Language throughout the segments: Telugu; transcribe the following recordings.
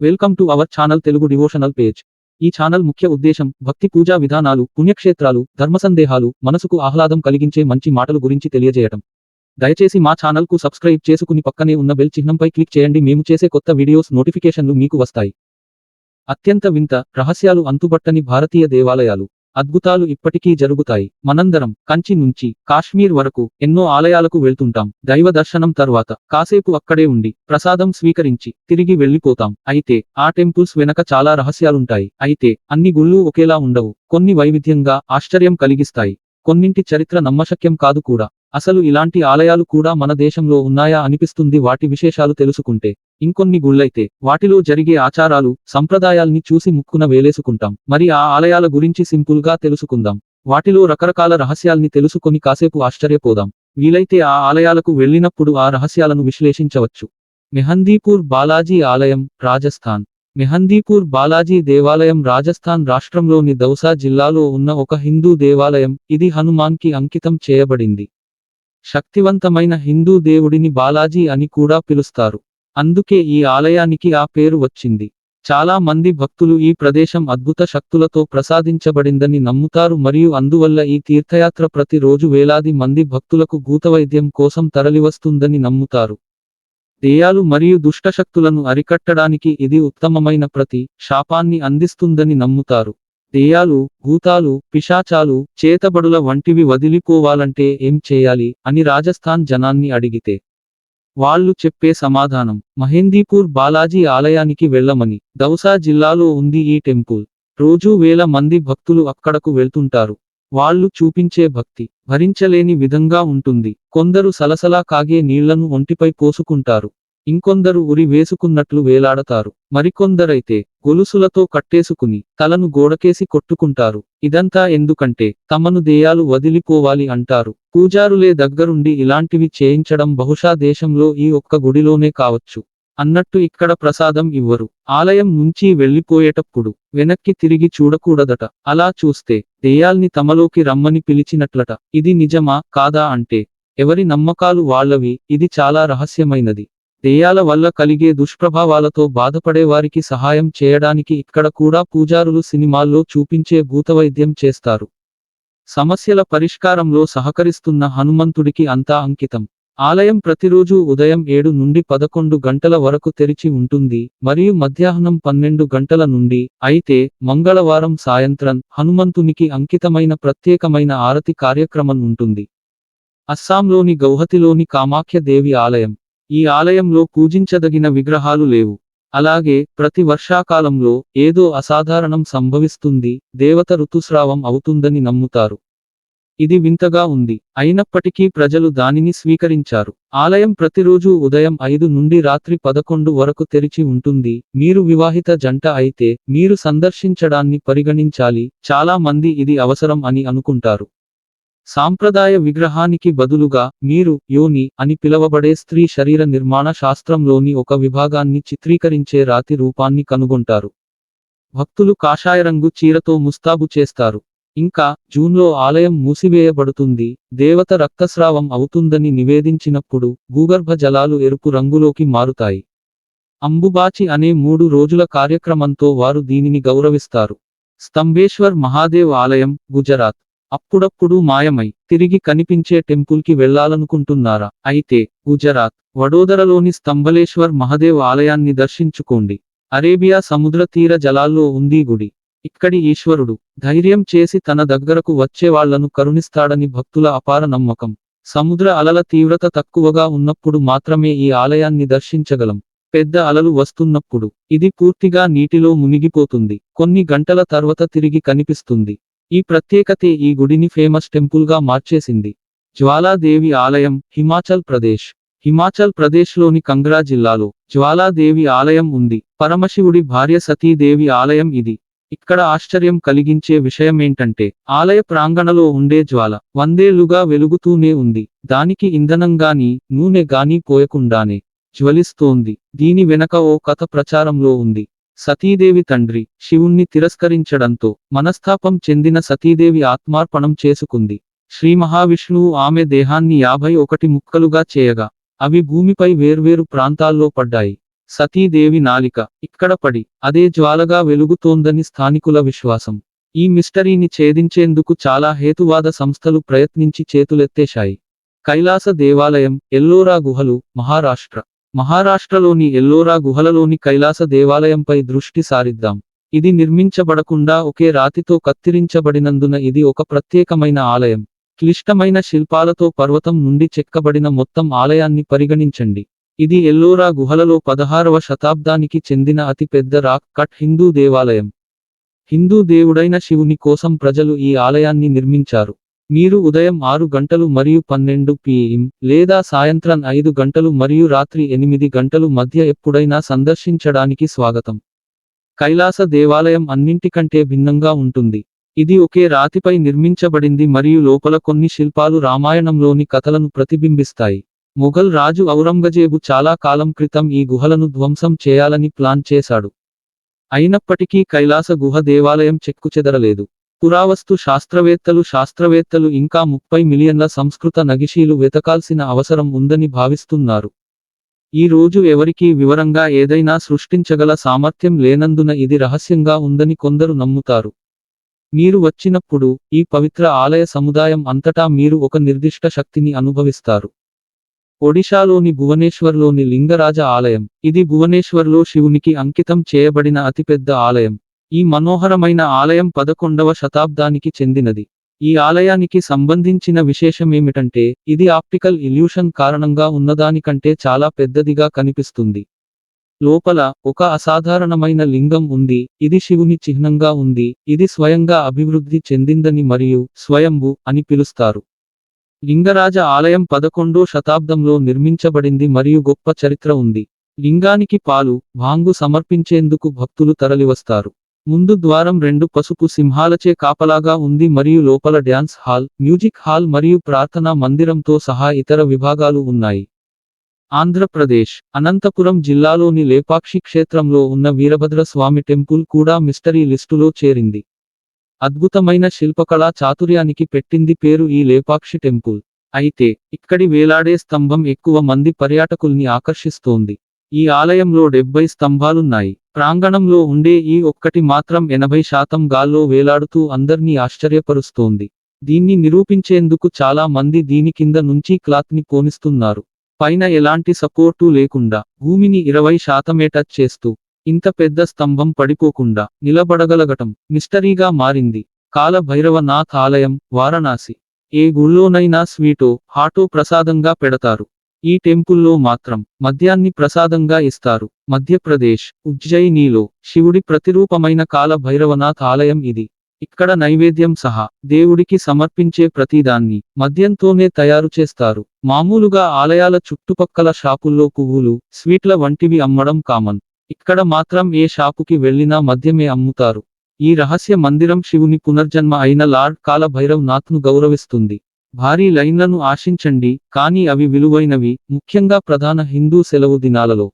Welcome to our channel Telugu devotional page ఈ ఛానల్ ముఖ్య ఉద్దేశం భక్తి పూజా విధానాలు పుణ్యక్షేత్రాలు ధర్మ సందేహాలు మనసుకు ఆహ్లాదం కలిగించే మంచి మాటలు గురించి తెలియజేయటం. దయచేసి మా ఛానల్కు సబ్స్క్రైబ్ చేసుకుని పక్కనే ఉన్న బెల్ చిహ్నంపై క్లిక్ చేయండి మేము చేసే కొత్త వీడియోస్ నోటిఫికేషన్లు మీకు వస్తాయి. అత్యంత వింత రహస్యాలు అంతుబట్టని భారతీయ దేవాలయాలు. అద్భుతాలు ఇప్పటికీ జరుగుతాయి. మనందరం కంచి నుంచి కాశ్మీర్ వరకు ఎన్నో ఆలయాలకు వెళ్తుంటాం. దైవ దర్శనం తర్వాత కాసేపు అక్కడే ఉండి ప్రసాదం స్వీకరించి తిరిగి వెళ్ళిపోతాం అయితే ఆ టెంపుల్స్ వెనక చాలా రహస్యాలుంటాయి. అయితే అన్ని గుళ్ళు ఒకేలా ఉండవు. కొన్ని వైవిధ్యంగా ఆశ్చర్యం కలిగిస్తాయి. కొన్నింటి చరిత్ర నమ్మశక్యం కాదు కూడా. అసలు ఇలాంటి ఆలయాలు కూడా మన దేశంలో ఉన్నాయా అనిపిస్తుంది వాటి విశేషాలు తెలుసుకుంటే. ఇంకొన్ని గుళ్ళైతే వాటిలో జరిగే ఆచారాలు సంప్రదాయాల్ని చూసి ముక్కున వేలేసుకుంటాం. మరి ఆ ఆలయాల గురించి సింపుల్గా తెలుసుకుందాం. వాటిలో రకరకాల రహస్యాల్ని తెలుసుకొని కాసేపు ఆశ్చర్యపోదాం. వీలైతే ఆ ఆలయాలకు వెళ్ళినప్పుడు ఆ రహస్యాలను విశ్లేషించవచ్చు. మెహందీపూర్ బాలాజీ ఆలయం రాజస్థాన్. మెహందీపూర్ బాలాజీ దేవాలయం రాజస్థాన్ రాష్ట్రంలోని దౌసా జిల్లాలో ఉన్న ఒక హిందూ దేవాలయం. ఇది హనుమాన్కి అంకితం చేయబడింది. శక్తివంతమైన హిందూ దేవుడిని బాలాజీ అని కూడా పిలుస్తారు. అందుకే ఈ ఆలయానికి ఆ పేరు వచ్చింది. చాలా మంది భక్తులు ఈ ప్రదేశం అద్భుత శక్తులతో ప్రసాదించబడిందని నమ్ముతారు మరియు అందువల్ల ఈ తీర్థయాత్ర ప్రతి రోజు వేలాది మంది భక్తులకు భూతవైద్యం కోసం తరలివస్తుందని నమ్ముతారు. దేయాలు మరియు దుష్టశక్తులను అరికట్టడానికి ఇది ఉత్తమమైన ప్రతి శాపాన్ని అందిస్తుందని నమ్ముతారు. దేయాలు భూతాలు పిశాచాలు చేతబడుల వంటివి వదిలిపోవాలంటే ఏం చేయాలి అని రాజస్థాన్ జనాన్ని అడిగితే వాళ్ళు చెప్పే సమాధానం మహేందీపూర్ బాలాజీ ఆలయానికి వెళ్ళమని దౌసా జిల్లాలో ఉంది ఈ టెంపుల్. రోజూ వేల మంది భక్తులు అక్కడకు వెళ్తుంటారు. వాళ్ళు చూపించే భక్తి భరించలేని విధంగా ఉంటుంది. కొందరు సలసలా కాగే నీళ్ళను ఒంటిపై పోసుకుంటారు. ఇంకొందరు ఉరి వేసుకున్నట్లు వేలాడతారు. మరికొందరైతే గొలుసులతో కట్టేసుకుని తలను గోడకేసి కొట్టుకుంటారు. ఇదంతా ఎందుకంటే తమను దేయాలు వదిలిపోవాలి అంటారు. పూజారులే దగ్గరుండి ఇలాంటివి చేయించడం బహుశా దేశంలో ఈ ఒక్క గుడిలోనే కావచ్చు. అన్నట్టు ఇక్కడ ప్రసాదం ఇవ్వరు. ఆలయం నుంచి వెళ్ళిపోయేటప్పుడు వెనక్కి తిరిగి చూడకూడదట. అలా చూస్తే దెయ్యాల్ని తమలోకి రమ్మని పిలిచినట్లట. ఇది నిజమా? కాదా? అంటే ఎవరి నమ్మకాలు వాళ్ళవి? ఇది చాలా రహస్యమైనది. దెయ్యాల వల్ల కలిగే దుష్ప్రభావాలతో బాధపడే వారికి సహాయం చేయడానికి ఇక్కడ కూడా పూజారులు సినిమాల్లో చూపించే భూతవైద్యం చేస్తారు. సమస్యల పరిష్కారంలో సహకరిస్తున్న హనుమంతుడికి అంతా అంకితం. ఆలయం ప్రతిరోజు ఉదయం ఏడు నుండి పదకొండు గంటల వరకు తెరిచి ఉంటుంది మరియు మధ్యాహ్నం పన్నెండు గంటల నుండి అయితే మంగళవారం సాయంత్రం హనుమంతునికి అంకితమైన ప్రత్యేకమైన ఆరతి కార్యక్రమం ఉంటుంది. అస్సాంలోని గౌహతిలోని కామాఖ్య దేవి ఆలయం. ఈ ఆలయంలో పూజించదగిన విగ్రహాలు లేవు. అలాగే ప్రతి వర్షాకాలంలో ఏదో అసాధారణం సంభవిస్తుంది దేవత ఋతుస్రావం అవుతుందని నమ్ముతారు. ఇది వింతగా ఉంది. అయినప్పటికీ ప్రజలు దానిని స్వీకరించారు. ఆలయం ప్రతిరోజు ఉదయం ఐదు నుండి రాత్రి పదకొండు వరకు తెరిచి ఉంటుంది. మీరు వివాహిత జంట అయితే మీరు సందర్శించడాన్ని పరిగణించాలి. చాలా మంది ఇది అవసరం అని అనుకుంటారు. సాంప్రదాయ విగ్రహానికి బదులుగా మీరు యోని అని పిలవబడే స్త్రీ శరీర నిర్మాణ శాస్త్రంలోని ఒక విభాగాన్ని చిత్రీకరించే రాతి రూపాన్ని కనుగొంటారు. భక్తులు కాషాయరంగు చీరతో ముస్తాబు చేస్తారు. ఇంకా జూన్లో ఆలయం మూసివేయబడుతుంది. దేవత రక్తస్రావం అవుతుందని నివేదించినప్పుడు భూగర్భ జలాలు ఎరుపు రంగులోకి మారుతాయి. అంబుబాచి అనే మూడు రోజుల కార్యక్రమంతో వారు దీనిని గౌరవిస్తారు. స్తంభేశ్వర్ మహాదేవ్ ఆలయం గుజరాత్. అప్పుడప్పుడు మాయమై తిరిగి కనిపించే టెంపుల్కి వెళ్ళాలనుకుంటున్నారా అయితే గుజరాత్ వడోదరలోని స్తంభలేశ్వర్ మహదేవ్ ఆలయాన్ని దర్శించుకోండి. అరేబియా సముద్ర తీర జలాల్లో ఉంది గుడి. ఇక్కడి ఈశ్వరుడు ధైర్యం చేసి తన దగ్గరకు వచ్చేవాళ్ళను కరుణిస్తాడని భక్తుల అపార నమ్మకం. సముద్ర అలల తీవ్రత తక్కువగా ఉన్నప్పుడు మాత్రమే ఈ ఆలయాన్ని దర్శించగలం. పెద్ద అలలు వస్తున్నప్పుడు ఇది పూర్తిగా నీటిలో మునిగిపోతుంది. కొన్ని గంటల తర్వాత తిరిగి కనిపిస్తుంది. ఈ ప్రత్యేకతే ఈ గుడిని ఫేమస్ టెంపుల్గా మార్చేసింది. జ్వాలాదేవి ఆలయం హిమాచల్ ప్రదేశ్. హిమాచల్ ప్రదేశ్లోని కంగ్రా జిల్లాలో జ్వాలాదేవి ఆలయం ఉంది. పరమశివుడి భార్య సతీదేవి ఆలయం ఇది. ఇక్కడ ఆశ్చర్యం కలిగించే విషయమేంటంటే ఆలయ ప్రాంగణలో ఉండే జ్వాల వందేళ్ళుగా వెలుగుతూనే ఉంది. దానికి ఇంధనంగాని నూనె గాని పోయకుండానే జ్వలిస్తోంది. దీని వెనక ఓ కథ ప్రచారంలో ఉంది. సతీదేవి తండ్రి శివుణ్ణి తిరస్కరించడంతో మనస్తాపం చెందిన సతీదేవి ఆత్మార్పణం చేసుకుంది. శ్రీ మహావిష్ణువు ఆమె దేహాన్ని యాభై ఒకటి ముక్కలుగా చేయగా అవి భూమిపై వేర్వేరు ప్రాంతాల్లో పడ్డాయి. సతీదేవి నాలిక ఇక్కడ పడి అదే జ్వాలగా వెలుగుతోందని స్థానికుల విశ్వాసం. ఈ మిస్టరీని ఛేదించేందుకు చాలా హేతువాద సంస్థలు ప్రయత్నించి చేతులెత్తేశాయి. కైలాస దేవాలయం ఎల్లోరా గుహలు మహారాష్ట్ర. మహారాష్ట్రలోని ఎల్లోరా గుహలలోని కైలాస దేవాలయంపై దృష్టి సారిద్దాం. ఇది నిర్మించబడకుండా ఒకే రాతితో కత్తిరించబడినందున ఇది ఒక ప్రత్యేకమైన ఆలయం. క్లిష్టమైన శిల్పాలతో పర్వతం నుండి చెక్కబడిన మొత్తం ఆలయాన్ని పరిగణించండి. ఇది ఎల్లోరా గుహలలో పదహారవ శతాబ్దానికి చెందిన అతి పెద్ద రాక్ కట్ హిందూ దేవాలయం. హిందూ దేవుడైన శివుని కోసం ప్రజలు ఈ ఆలయాన్ని నిర్మించారు. మీరు ఉదయం ఆరు గంటలు మరియు పన్నెండు పిఎం లేదా సాయంత్రం ఐదు గంటలు మరియు రాత్రి ఎనిమిది గంటలు మధ్య ఎప్పుడైనా సందర్శించడానికి స్వాగతం. కైలాస దేవాలయం అన్నింటికంటే భిన్నంగా ఉంటుంది. ఇది ఒకే రాతిపై నిర్మించబడింది మరియు లోపల కొన్ని శిల్పాలు రామాయణంలోని కథలను ప్రతిబింబిస్తాయి. మొఘల్ రాజు ఔరంగజేబు చాలా కాలం క్రితం ఈ గుహలను ధ్వంసం చేయాలని ప్లాన్ చేశాడు. అయినప్పటికీ కైలాస గుహ దేవాలయం చెక్కుచెదరలేదు. పురావస్తు శాస్త్రవేత్తలు శాస్త్రవేత్తలు ఇంకా ముప్పై మిలియన్ల సంస్కృత నగిషీలు వెతకాల్సిన అవసరం ఉందని భావిస్తున్నారు. ఈ రోజు ఎవరికీ వివరంగా ఏదైనా సృష్టించగల సామర్థ్యం లేనందున ఇది రహస్యంగా ఉందని కొందరు నమ్ముతారు. మీరు వచ్చినప్పుడు ఈ పవిత్ర ఆలయ సముదాయం అంతటా మీరు ఒక నిర్దిష్ట శక్తిని అనుభవిస్తారు. ఒడిశాలోని భువనేశ్వర్లోని లింగరాజ ఆలయం. ఇది భువనేశ్వర్లో శివునికి అంకితం చేయబడిన అతిపెద్ద ఆలయం. ఈ మనోహరమైన ఆలయం పదకొండవ శతాబ్దానికి చెందినది. ఈ ఆలయానికి సంబంధించిన విశేషమేమిటంటే ఇది ఆప్టికల్ ఇల్యూషన్ కారణంగా ఉన్నదానికంటే చాలా పెద్దదిగా కనిపిస్తుంది. లోపల ఒక అసాధారణమైన లింగం ఉంది ఇది శివుని చిహ్నంగా ఉంది ఇది స్వయంగా అభివృద్ధి చెందిందని మరియు స్వయంభు అని పిలుస్తారు. లింగరాజ ఆలయం పదకొండో శతాబ్దంలో నిర్మించబడింది మరియు గొప్ప చరిత్ర ఉంది. లింగానికి పాలు భాంగు సమర్పించేందుకు భక్తులు తరలివస్తారు. ముందు ద్వారం రెండు పసుపు సింహాలచే కాపలాగా ఉంది మరియు లోపల డ్యాన్స్ హాల్ మ్యూజిక్ హాల్ మరియు ప్రార్థనా మందిరంతో సహా ఇతర విభాగాలు ఉన్నాయి. ఆంధ్రప్రదేశ్ అనంతపురం జిల్లాలోని లేపాక్షి క్షేత్రంలో ఉన్న వీరభద్ర స్వామి టెంపుల్ కూడా మిస్టరీ లిస్టులో చేరింది. అద్భుతమైన శిల్పకళా చాతుర్యానికి పెట్టింది పేరు ఈ లేపాక్షి టెంపుల్. అయితే ఇక్కడి వేలాడే స్తంభం ఎక్కువ మంది పర్యాటకుల్ని ఆకర్షిస్తోంది. ఈ ఆలయంలో డెబ్బై స్తంభాలున్నాయి. ప్రాంగణంలో ఉండే ఈ ఒక్కటి మాత్రం ఎనభై శాతం గాల్లో వేలాడుతూ అందర్నీ ఆశ్చర్యపరుస్తోంది. దీన్ని నిరూపించేందుకు చాలా మంది దీని కింద నుంచి క్లాత్ని పోనిస్తున్నారు పైన ఎలాంటి సపోర్టు లేకుండా భూమిని ఇరవై శాతమే టచ్ చేస్తూ ఇంత పెద్ద స్తంభం పడిపోకుండా నిలబడగలగటం మిస్టరీగా మారింది. కాల భైరవనాథ్ ఆలయం వారణాసి. ఏ గుళ్ళోనైనా స్వీటో హాటో ప్రసాదంగా పెడతారు. ఈ టెంపుల్లో మాత్రం మద్యాన్ని ప్రసాదంగా ఇస్తారు. మధ్యప్రదేశ్ ఉజ్జయినిలో శివుడి ప్రతిరూపమైన కాల భైరవనాథ్ ఆలయం ఇది. ఇక్కడ నైవేద్యం సహా దేవుడికి సమర్పించే ప్రతిదాన్ని మద్యంతోనే తయారు చేస్తారు. మామూలుగా ఆలయాల చుట్టుపక్కల షాపుల్లో పువ్వులు స్వీట్ల వంటివి అమ్మడం కామన్. ఇక్కడ మాత్రం ఏ షాపుకి వెళ్ళినా మద్యమే అమ్ముతారు. ఈ రహస్య మందిరం శివుని పునర్జన్మ అయిన లార్డ్ కాల భైరవ్ నాథ్ను గౌరవిస్తుంది. భారీ లైన్లను ఆశించండి కానీ అవి విలువైనవి ముఖ్యంగా ప్రధాన హిందూ సెలవు దినాలలో.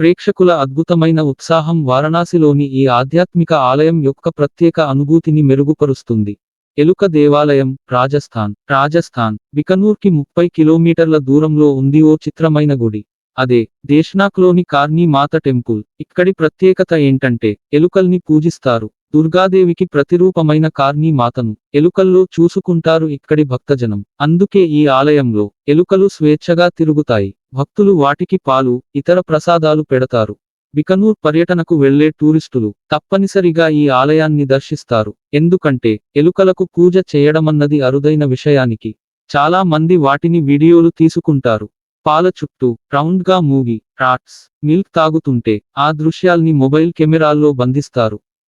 ప్రేక్షకుల అద్భుతమైన ఉత్సాహం వారణాసిలోని ఈ ఆధ్యాత్మిక ఆలయం యొక్క ప్రత్యేక అనుభూతిని మెరుగుపరుస్తుంది. ఎలుక దేవాలయం రాజస్థాన్ రాజస్థాన్ బికనూర్కి ముప్పై కిలోమీటర్ల దూరంలో ఉంది ఓ చిత్రమైన గుడి. అదే దేశ్నాక్లోని కార్నీ మాత టెంపుల్. ఇక్కడి ప్రత్యేకత ఏంటంటే ఎలుకల్ని పూజిస్తారు. దుర్గాదేవికి ప్రతిరూపమైన కార్నీ మాతను ఎలుకల్లో చూసుకుంటారు ఇక్కడి భక్తజనం. అందుకే ఈ ఆలయంలో ఎలుకలు స్వేచ్ఛగా తిరుగుతాయి. భక్తులు వాటికి పాలు ఇతర ప్రసాదాలు పెడతారు. బికనూర్ పర్యటనకు వెళ్ళే టూరిస్టులు తప్పనిసరిగా ఈ ఆలయాన్ని దర్శిస్తారు. ఎందుకంటే ఎలుకలకు పూజ చేయడమన్నది అరుదైన విషయానికి చాలా మంది వాటిని వీడియోలు తీసుకుంటారు. పాల చుట్టూ రౌండ్గా మూగి రాట్స్ మిల్క్ తాగుతుంటే ఆ దృశ్యాల్ని మొబైల్ కెమెరాల్లో బంధిస్తారు.